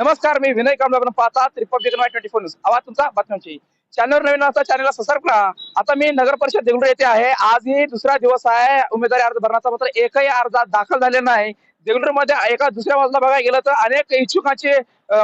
नमस्कार मी विनय कामला आपण पाहतात रिपब्लिक ट्वेंटी फोर न्यूज. आवाज तुमचा बातम्यांची. चॅनल नवीन असता चॅनलला सबस्क्राईब करा आता मी नगर परिषद देगलूर येथे आहे. आजही दुसरा दिवस आहे. उमेदवारी अर्ज भरण्याचा मात्र एकही अर्ज दाखल झालेला नाही. देगलूरमध्ये एका दुसऱ्या बाजूला बघायला गेलं तर अनेक इच्छुकांची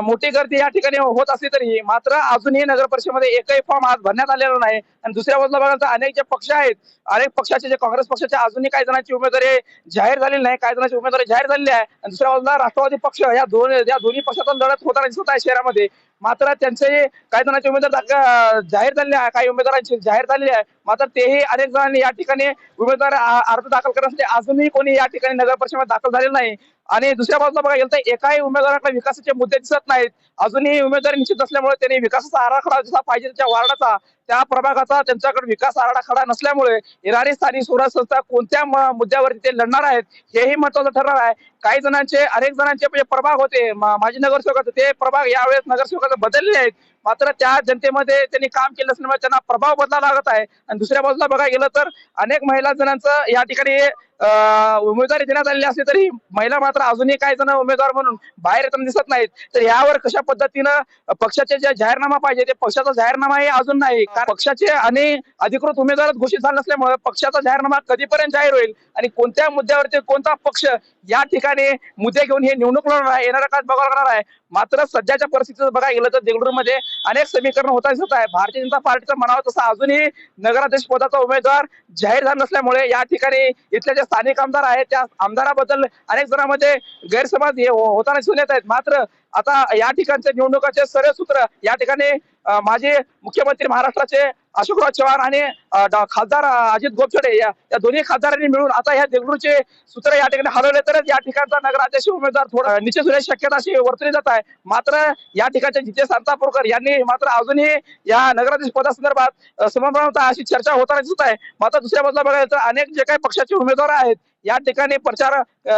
मोठी गर्दी या ठिकाणी होत असली तरी मात्र अजूनही नगर परिषदेमध्ये एकही फॉर्म आज भरण्यात आलेला नाही. आणि दुसऱ्या बाजूला बघायला तर अनेक जे पक्ष आहेत अनेक पक्षाचे जे काँग्रेस पक्षाचे अजूनही काही जणांची उमेदवारी जाहीर झालेली नाही. काही जणांची उमेदवारी जाहीर झालेली आहे. आणि दुसऱ्या बाजूला राष्ट्रवादी पक्ष या दोन या दोन्ही पक्षातून लढत होताना दिसत आहे शहरामध्ये. मात्र त्यांचे काही जणांचे उमेदवार जाहीर झालेले आहे. काही उमेदवारांची जाहीर झालेले आहे. मात्र तेही अनेक जणांनी या ठिकाणी उमेदवार अर्ज दाखल करण्यासाठी अजूनही कोणी या ठिकाणी नगर परिषदेमध्ये दाखल झालेला नाही. आणि दुसऱ्या बाजूला बघा गेलं तर एकाही उमेदवाराकडे विकासाचे मुद्दे दिसत नाहीत. अजूनही उमेदवारी निश्चित असल्यामुळे त्यांनी विकासाचा आराखडा जसा पाहिजे त्या वार्डाचा. त्या प्रभागाचा त्यांच्याकडे विकास आराखडा नसल्यामुळे येणारी स्थानिक स्वराज संस्था कोणत्या मुद्द्यावरती ते लढणार आहेत हेही महत्वाचं ठरणार आहे. काही जणांचे अनेक जणांचे म्हणजे प्रभाग होते माजी नगरसेवक होते ते प्रभाग यावेळेस नगरसेवक नगरसेवकाचे बदलले आहेत. मात्र त्या जनतेमध्ये त्यांनी काम केलं असल्यामुळे त्यांना प्रभाव बदला लागत आहे. आणि दुसऱ्या बाजूला बघायला गेलं तर अनेक महिला जणांचं या ठिकाणी उमेदवारी देण्यात आलेली असली तरी महिला मात्र अजूनही काही जण उमेदवार म्हणून बाहेर येताना दिसत नाहीत. तर यावर कशा पद्धतीनं पक्षाचे जे जाहीरनामा पाहिजे ते पक्षाचा जाहीरनामा हे अजून नाही. कारण पक्षाचे आणि अधिकृत उमेदवार घोषित झाले नसल्यामुळे पक्षाचा जाहीरनामा कधीपर्यंत जाहीर होईल? आणि कोणत्या मुद्द्यावरती कोणता पक्ष या ठिकाणी मुद्दे घेऊन हे निवडणूक लढणार आहे येणाऱ्या काळात बघायला लागणार आहे? मात्र सध्याच्या परिस्थितीत बघायला गेलं तर देगडूरमध्ये अनेक समीकरण होता दिसत आहे भारतीय जनता पार्टीचं म्हणावं तसं अजूनही नगराध्यक्ष पदाचा उमेदवार जाहीर झाला नसल्यामुळे या ठिकाणी इथल्या स्थानिक आमदार आहेत त्या आमदाराबद्दल अनेक जणांमध्ये गैरसमज हे हो, होताना दिसून येत आहेत. मात्र आता या ठिकाणचे निवडणुकाचे सर्व सूत्र या ठिकाणी माजी मुख्यमंत्री महाराष्ट्राचे अशोकराव चव्हाण आणि खासदार अजित गोपछडे या दोन्ही खासदारांनी मिळून आता या देगलूरचे सूत्र या ठिकाणी हलवले तरच या ठिकाणचा नगराध्यक्ष उमेदवार थोडा निश्चित होण्याची शक्यता अशी वर्तवली जात आहे. मात्र या ठिकाणचे जितेश सांतापूरकर यांनी मात्र अजूनही या नगराध्यक्ष पदासंदर्भात अं, होता अशी चर्चा होताना दिसत आहे. मात्र दुसऱ्या बाजूला बघायला तर अनेक जे काही पक्षाचे उमेदवार आहेत या ठिकाणी प्रचार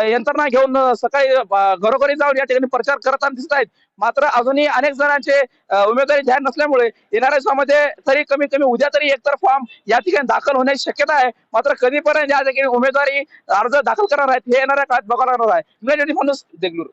यंत्रणा घेऊन सकाळी घरोघरी जाऊन या ठिकाणी प्रचार करताना दिसत आहेत. मात्र अजूनही अनेक जणांचे उमेदवारी जाहीर नसल्यामुळे येणाऱ्या दिवसामध्ये तरी कमी कमी उद्या तरी एकतर फॉर्म या ठिकाणी दाखल होण्याची शक्यता आहे. मात्र कधीपर्यंत या ठिकाणी उमेदवारी अर्ज दाखल करणार आहेत हे येणाऱ्या काळात बघायला लागणार आहे. देगलूर.